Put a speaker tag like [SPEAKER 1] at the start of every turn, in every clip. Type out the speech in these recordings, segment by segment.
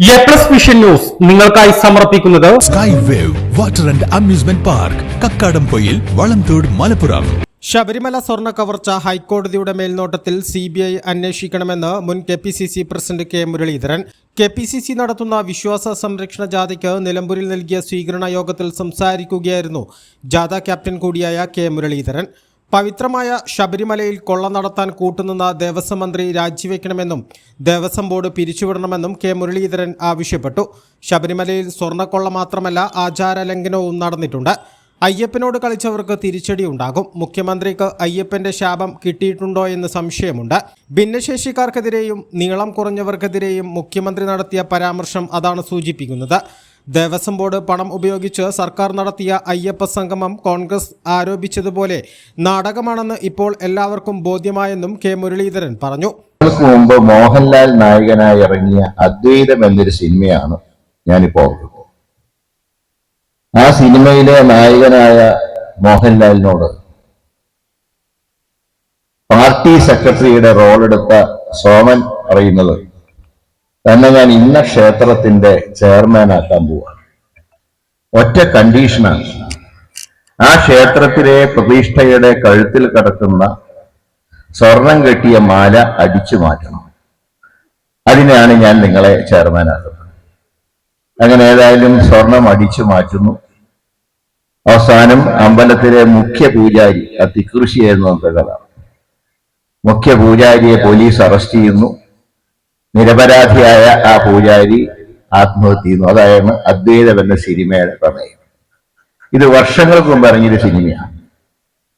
[SPEAKER 1] A plus vision news നിങ്ങൾക്കായി സമർപ്പിക്കുന്നത്
[SPEAKER 2] sky wave water and amusement park Kakkadampoyil Valamthode Malappuram
[SPEAKER 3] Sabarimala സ്വർണ കവർച്ച ഹൈക്കോടതിയുടെ മേൽനോട്ടത്തിൽ സി ബി ഐ അന്വേഷിക്കണമെന്ന് മുൻ K P C C president K Muraleedharan. K P C C നടത്തുന്ന വിശ്വാസ സംരക്ഷണ ജാഥയ്ക്ക് നിലമ്പൂരിൽ നൽകിയ സ്വീകരണ യോഗത്തിൽ സംസാരിക്കുകയായിരുന്നു ജാഥ ക്യാപ്റ്റൻ കൂടിയായ കെ മുരളീധരൻ. പവിത്രമായ ശബരിമലയിൽ കൊള്ള നടത്താൻ കൂട്ടുനിന്ന ദേവസ്വം മന്ത്രി രാജിവെക്കണമെന്നും ദേവസ്വം ബോർഡ് പിരിച്ചുവിടണമെന്നും കെ മുരളീധരൻ ആവശ്യപ്പെട്ടു. ശബരിമലയിൽ സ്വർണക്കൊള്ള മാത്രമല്ല ആചാര ലംഘനവും നടന്നിട്ടുണ്ട്. അയ്യപ്പനോട് കളിച്ചവർക്ക് തിരിച്ചടി ഉണ്ടാകും മുഖ്യമന്ത്രിക്ക് അയ്യപ്പന്റെ ശാപം കിട്ടിയിട്ടുണ്ടോ എന്ന് സംശയമുണ്ട്. ഭിന്നശേഷിക്കാർക്കെതിരെയും നീളം കുറഞ്ഞവർക്കെതിരെയും മുഖ്യമന്ത്രി നടത്തിയ പരാമർശം അതാണ് സൂചിപ്പിക്കുന്നത്. ദേവസ്വം ബോർഡ് പണം ഉപയോഗിച്ച് സർക്കാർ നടത്തിയ അയ്യപ്പ സംഗമം കോൺഗ്രസ് ആരോപിച്ചതുപോലെ നാടകമാണെന്ന് ഇപ്പോൾ എല്ലാവർക്കും ബോധ്യമായെന്നും കെ മുരളീധരൻ പറഞ്ഞു.
[SPEAKER 4] മുമ്പ് മോഹൻലാൽ നായകനായി ഇറങ്ങിയ അദ്വൈതം എന്നൊരു സിനിമയാണ് ഞാനിപ്പോ ഓർക്കുന്നത്. ആ സിനിമയിലെ നായകനായ മോഹൻലാലിനോട് പാർട്ടി സെക്രട്ടറിയുടെ റോളെടുത്ത സോമൻ പറയുന്നത് തന്നെ ഞാൻ ഇന്ന ക്ഷേത്രത്തിന്റെ ചെയർമാൻ ആക്കാൻ പോവാണ്. ഒറ്റ കണ്ടീഷനാണ്. ആ ക്ഷേത്രത്തിലെ പ്രതിഷ്ഠയുടെ കഴുത്തിൽ കിടക്കുന്ന സ്വർണം കെട്ടിയ മാല അടിച്ചു മാറ്റണം. അതിനാണ് ഞാൻ നിങ്ങളെ ചെയർമാനാക്കുന്നത്. അങ്ങനെ ഏതായാലും സ്വർണം അടിച്ചു മാറ്റുന്നു. അവസാനം അമ്പലത്തിലെ മുഖ്യ പൂജാരി ആ തിക്കൃഷിയായിരുന്നു അന്നത്തെ കഥ മുഖ്യ പൂജാരിയെ പോലീസ് അറസ്റ്റ് ചെയ്യുന്നു. നിരപരാധിയായ ആ പൂജാരി ആത്മഹത്യ ചെയ്യുന്നു. അതായത് അദ്വൈതം എന്ന സിനിമയുടെ പ്രമേയം. ഇത് വർഷങ്ങൾക്ക് മുമ്പ് ഇറങ്ങിയൊരു സിനിമയാണ്.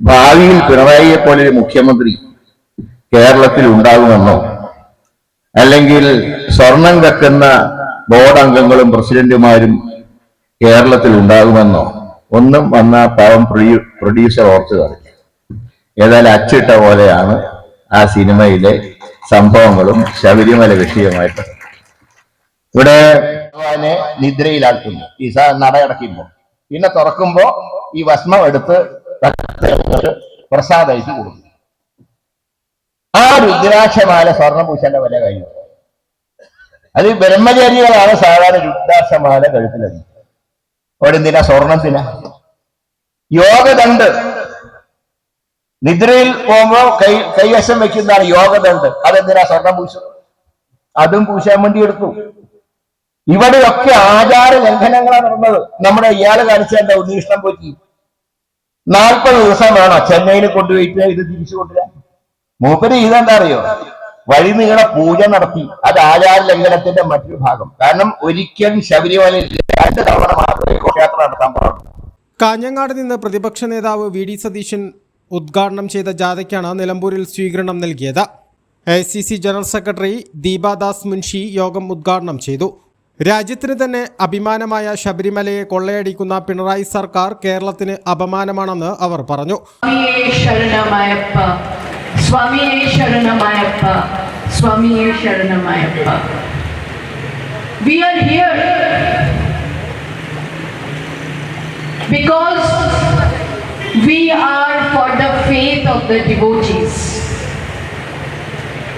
[SPEAKER 4] ഭാവിയിൽ പിണറായിയെ പോലെ ഒരു മുഖ്യമന്ത്രി കേരളത്തിൽ ഉണ്ടാകുമെന്നോ അല്ലെങ്കിൽ സ്വർണം കക്കുന്ന ബോർഡ് അംഗങ്ങളും പ്രസിഡന്റുമാരും കേരളത്തിൽ ഉണ്ടാകുമെന്നോ ഒന്നും വന്ന പാവം പ്രൊഡ്യൂസർ ഓർത്തു കളഞ്ഞു ഏതായാലും അച്ചിട്ട പോലെയാണ് ആ സിനിമയിലെ സംഭവങ്ങളും ശബരിമല വിഷയമായിട്ട് ഇവിടെ ഭഗവാനെ നിദ്രയിലാക്കുന്നു. ഈ സ- നടയടക്കുമ്പോ പിന്നെ തുറക്കുമ്പോ ഈ ഭസ്മം എടുത്ത് പ്രസാദമായിട്ട് കൊടുക്കും ആ രുദ്രാക്ഷമാല സ്വർണഭൂഷന്റെ വില കഴിഞ്ഞു അത് ബ്രഹ്മചാരികളാണ് സാധാരണ രുദ്രാക്ഷമാല കഴുത്തിലത് അവിടെ എന്തിനാ സ്വർണത്തിനാ. യോഗദണ്ട് നിദ്രയിൽ പോകുമ്പോ കൈ കൈവശം വെക്കുന്നതാണ് യോഗദണ്ട് അതെന്തിനാ സ്വർണം പൂശുന്നത്? അതും പൂശാൻ വേണ്ടി എടുത്തു. ഇവിടെയൊക്കെ ആചാര ലംഘനങ്ങളാണ് നടന്നത്. നമ്മുടെ ഇയാൾ കാണിച്ച എന്റെ ഉദ്ദേശം പോറ്റി? നാൽപ്പത് ദിവസം വേണോ ചെന്നൈയിൽ കൊണ്ടുപോയിട്ട് ഇത് തിരിച്ചു കൊണ്ടുവരാൻ. മൂപ്പര് ഇതെന്താ അറിയോ? വഴി നീളെ പൂജ നടത്തി. അത് ആചാര ലംഘനത്തിന്റെ മറ്റൊരു ഭാഗം. കാരണം ഒരിക്കലും ശബരിമലയിൽ രണ്ട് തവണ മാത്രമേ ഘോഷയാത്ര നടത്താൻ പാടുള്ളൂ.
[SPEAKER 3] കാഞ്ഞങ്ങാട് നിന്ന് പ്രതിപക്ഷ നേതാവ് വി ഡി സതീശൻ ഉദ്ഘാടനം ചെയ്ത ജാഥയ്ക്കാണ് നിലമ്പൂരിൽ സ്വീകരണം നൽകിയത്. A C C general secretary Deepadas Munshi യോഗം ഉദ്ഘാടനം ചെയ്തു. രാജ്യത്തിന് തന്നെ അഭിമാനമായ ശബരിമലയെ കൊള്ളയടിക്കുന്ന പിണറായി സർക്കാർ കേരളത്തിന് അപമാനമാണെന്ന് അവർ പറഞ്ഞു.
[SPEAKER 5] We are here because we are for the faith of the devotees.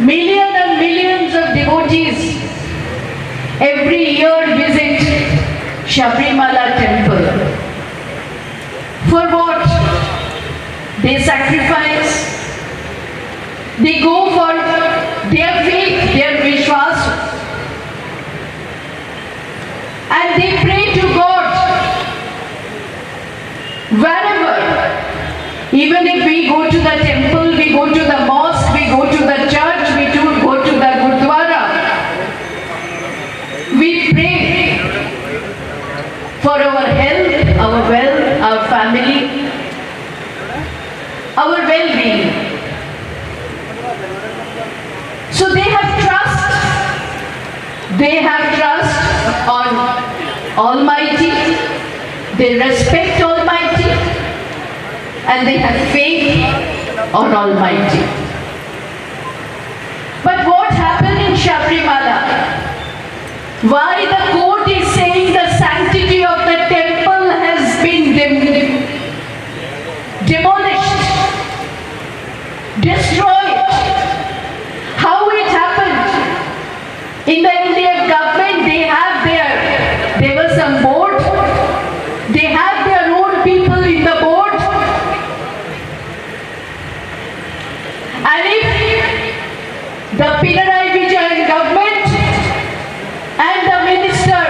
[SPEAKER 5] Millions and millions of devotees every year visit Shabrimala temple. For what? They sacrifice. They go for their faith, their vishwas. And they pray to God. Wherever. Even if we go to the temple, we go to the mosque, we go to the church, we do go to the gurdwara. We pray for our health, our wealth, our family, our well-being. So they have trust. They have trust on Almighty. They respect Almighty. And they have faith on Almighty. And if the Pinarayi Vijayan government and the minister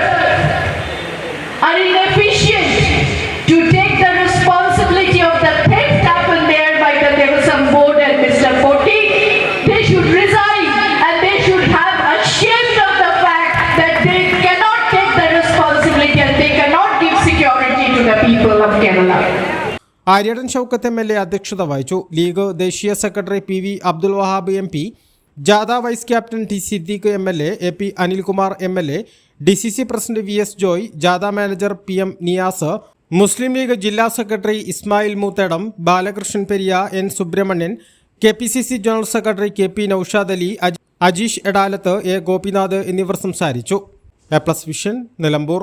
[SPEAKER 5] are inefficient to take the responsibility of the theft happened there by the Devasam board and Mr. Poti, they should resign and they should have ashamed of the fact that they cannot take the responsibility and they cannot give security to the people of Kerala.
[SPEAKER 3] Aryadan Shoukath M L A അധ്യക്ഷത വഹിച്ചു. League ദേശീയ secretary P V Abdul Wahab M P ജാഥ vice captain T Siddique M L A A P Anilkumar M L A D C C president V S Joy ജാഥ manager P M Niyas Muslim League ജില്ലാ secretary Ismail Moothedam Balakrishnan Periya N Subramanian K P C C general secretary K P Noushad Ali അജ്- Ajeesh Edalath A Gopinath എന്നിവർ സംസാരിച്ചു. A plus vision Nilambur.